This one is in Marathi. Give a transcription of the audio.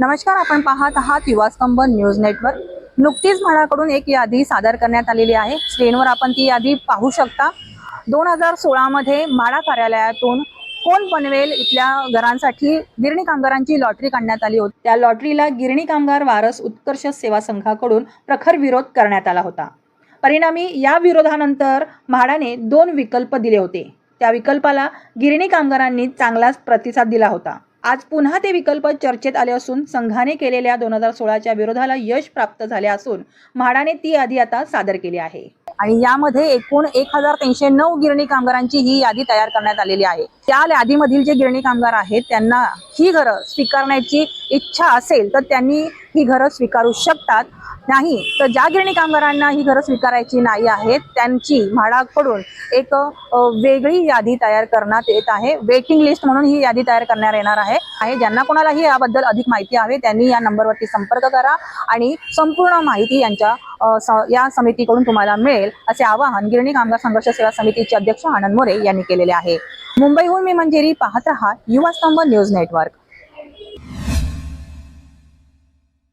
नमस्कार आपण पाहत आहात युवास्तंभ न्यूज नेटवर्क. नुकतीच म्हाडाकडून एक यादी सादर करण्यात आलेली आहे. स्क्रीनवर आपण ती यादी पाहू शकता. दोन हजार सोळामध्ये म्हाडा कार्यालयातून कोण पनवेल इथल्या घरांसाठी गिरणी कामगारांची लॉटरी काढण्यात आली होती. त्या लॉटरीला गिरणी कामगार वारस उत्कर्ष सेवा संघाकडून प्रखर विरोध करण्यात आला होता. परिणामी या विरोधानंतर म्हाडाने दोन विकल्प दिले होते. त्या विकल्पाला गिरणी कामगारांनी चांगलाच प्रतिसाद दिला होता. आज पुन्हा ते विकल्प चर्चेत आले असून संघाने केलेल्या दोन हजार सोळाच्या विरोधाला यश प्राप्त झाले असून म्हाडाने ती यादी आता सादर केली आहे. आणि यामध्ये एकूण एक हजार तीनशे नऊ गिरणी कामगारांची ही यादी तयार करण्यात आलेली आहे. त्या यादीमधील जे गिरणी कामगार आहेत त्यांना ही घरं स्वीकारण्याची इच्छा असेल तर त्यांनी ही घरं स्वीकारू शकतात. नाही तर ज्या गिरणी कामगारांना ही घरं स्वीकारायची नाही आहेत त्यांची म्हाडाकडून एक वेगळी यादी तयार करण्यात येत आहे. वेटिंग लिस्ट म्हणून ही यादी तयार करण्यात येणार आहे. आहे ज्यांना कोणालाही याबद्दल अधिक माहिती हवी त्यांनी या नंबरवरती संपर्क करा आणि संपूर्ण माहिती यांच्या या समितीकडून तुम्हाला मिळेल. असे आवाहन गिरणी कामगार संघर्ष सेवा समितीचे अध्यक्ष आनंद मोरे यांनी केलेले आहे. मुंबईहून मी मंजेरी पाहत रहा युवा स्तंभ न्यूज नेटवर्क.